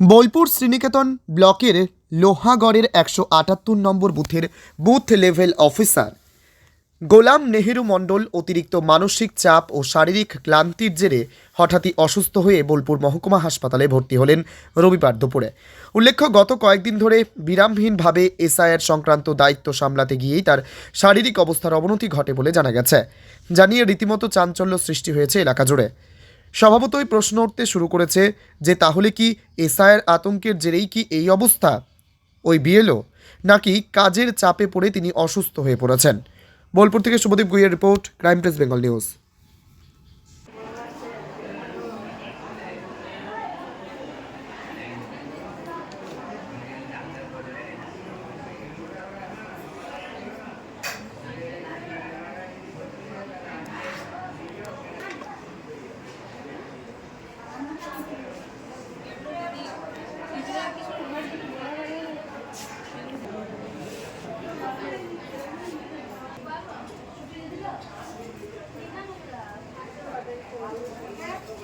বোলপুর শ্রীনিকেতন ব্লকের লোহাগড়ের একশো আটাত্তর নম্বর বুথের booth level officer. Golam Nehru Mondal অতিরিক্ত মানসিক চাপ ও শারীরিক ক্লান্তির জেরে হঠাৎই অসুস্থ হয়ে বোলপুর মহকুমা হাসপাতালে ভর্তি হলেন রবিবার দুপুরে। উল্লেখ্য, গত কয়েকদিন ধরে বিরামহীনভাবে এসআইআর সংক্রান্ত দায়িত্ব সামলাতে গিয়েই তার শারীরিক অবস্থার অবনতি ঘটে বলে জানা গেছে। জানিয়ে রীতিমতো চাঞ্চল্য সৃষ্টি হয়েছে এলাকা জুড়ে। স্বভাবতই প্রশ্ন উঠতে শুরু করেছে যে, তাহলে কি এসআইয়ের আতঙ্কের জেরেই কি এই অবস্থা? ওই বিএলও? নাকি কাজের চাপে পড়ে তিনি অসুস্থ হয়ে পড়েছেন? বোলপুর থেকে Subhadip গুইয়ের report, crime press Bengal news.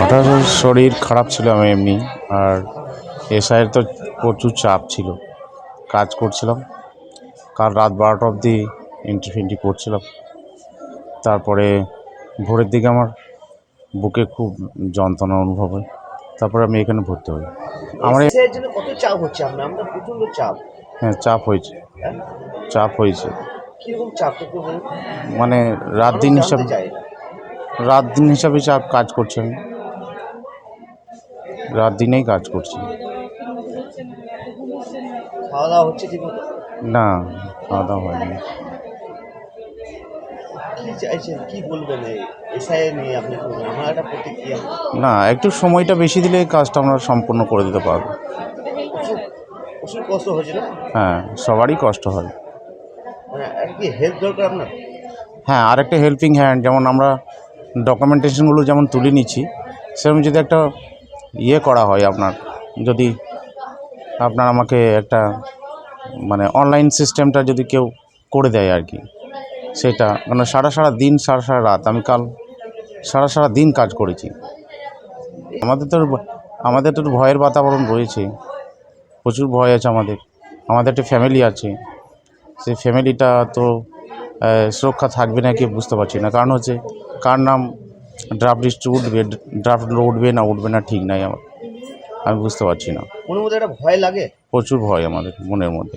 হঠাৎ শরীর খারাপ ছিল আমি এমনি আর এসআইয়ের তো প্রচুর চাপ ছিল। কাজ করছিলাম। কাল রাত বারোটা অবধি এন্ট্রি ফেন্ট্রি করছিলাম। তারপরে ভোরের দিকে আমার বুকে খুব যন্ত্রণা অনুভব হয়। তারপরে আমি এখানে ভর্তি হই। আমার কত চাপ হচ্ছে? আমরা চাপ। হ্যাঁ চাপ হয়েছে। হ্যাঁ? চাপ হয়েছে। চাপ মানে রাত দিন হিসাবে। রাত দিন হিসাবে চাপ কাজ করছি আমি। রাত দিনেই কাজ করছি। খাওয়া দাওয়া হচ্ছে না খাওয়া দাওয়া হয়নি না একটু সময়টা বেশি দিলে কাজটা আমরা সম্পূর্ণ করে দিতে পারব। কষ্ট হ্যাঁ সবারই কষ্ট হয়। মানে একটা কি হেল্প দরকার আপনার? হ্যাঁ আর একটা হেল্পিং হ্যান্ড যেমন আমরা ডকুমেন্টেশনগুলো যেমন তুলে নিচ্ছি সেরকম যদি একটা ইয়ে করা হয় আপনার, যদি আপনার আমাকে একটা মানে অনলাইন সিস্টেমটা যদি কেউ করে দেয় আর কি, সেটা মানে সারা সারা দিন, সারা সারা রাত, আমি কাল সারা সারা দিন কাজ করেছি। আমাদের তো আমাদের তো ভয়ের বাতাবরণ রয়েছে, প্রচুর ভয় আছে আমাদের আমাদের একটা ফ্যামিলি আছে, সেই ফ্যামিলিটা তো সুরক্ষা থাকবে না কি বুঝতে পারছি না। কারণ হচ্ছে, কার নাম ড্রাফট লিস্ট উঠবে ড্রাফট উঠবে না উঠবে না ঠিক নাই আমার। আমি বুঝতে পারছি না। মনের মধ্যে একটা ভয় লাগে? প্রচুর ভয় আমাদের মনের মধ্যে।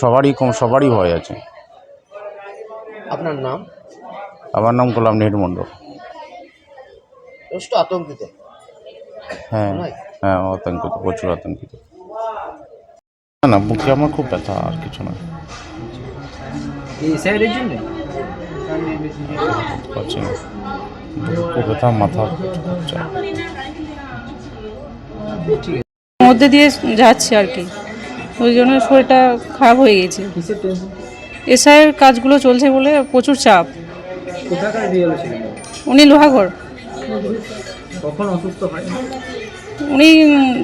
সবারই কম সবারই ভয় আছে। আপনার নাম? আমার নাম গোলাম নেহেরু মণ্ডল। যথেষ্ট আতঙ্কিত। হ্যাঁ হ্যাঁ আতঙ্কিত প্রচুর আতঙ্কিত। না না বুকে আমার খুব ব্যথা আর কিছু না। পারছি না। বুকে মাথা মধ্যে দিয়ে যাচ্ছে আর কি। ওই জন্য শরীরটা খারাপ হয়ে গেছে। এসআইয়ের কাজগুলো চলছে বলে প্রচুর চাপ। উনি লোহাঘর। কখন অসুস্থ হয়? উনি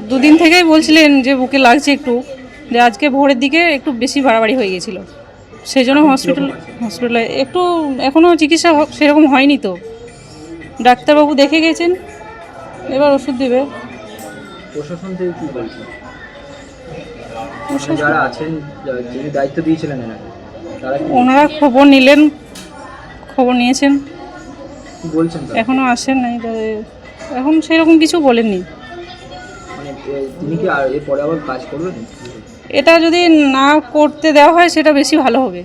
দুদিন থেকেই বলছিলেন যে বুকে লাগছে একটু যে আজকে ভোরের দিকে একটু বেশি বাড়াবাড়ি হয়ে গেছিল। সেই জন্য হসপিটাল হসপিটালে একটু এখনও চিকিৎসা হ- সেরকম হয়নি তো। ডাক্তারবাবু দেখে গেছেন এবার ওষুধ দেবে। প্রশাসন থেকে কি বলছে? যারা আছেন যিনি দায়িত্ব দিয়েছিলেন এনাকে ওনারা খবর নিলেন খবর নিয়েছেন। বলছেন তারা? এখনও আসেন নাই এখন সেরকম কিছু বলেননি। মানে তিনি কি আর এরপরে আবার কাজ করবেন? এটা যদি না করতে দেওয়া হয় সেটা বেশি ভালো হবে।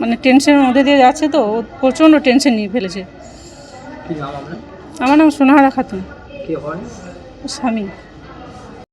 মানে টেনশনের মধ্যে দিয়ে যাচ্ছে তো প্রচণ্ড টেনশন নিয়ে ফেলেছে। আমার নাম সোনাহারা খাতুন। কে হয়? স্বামী।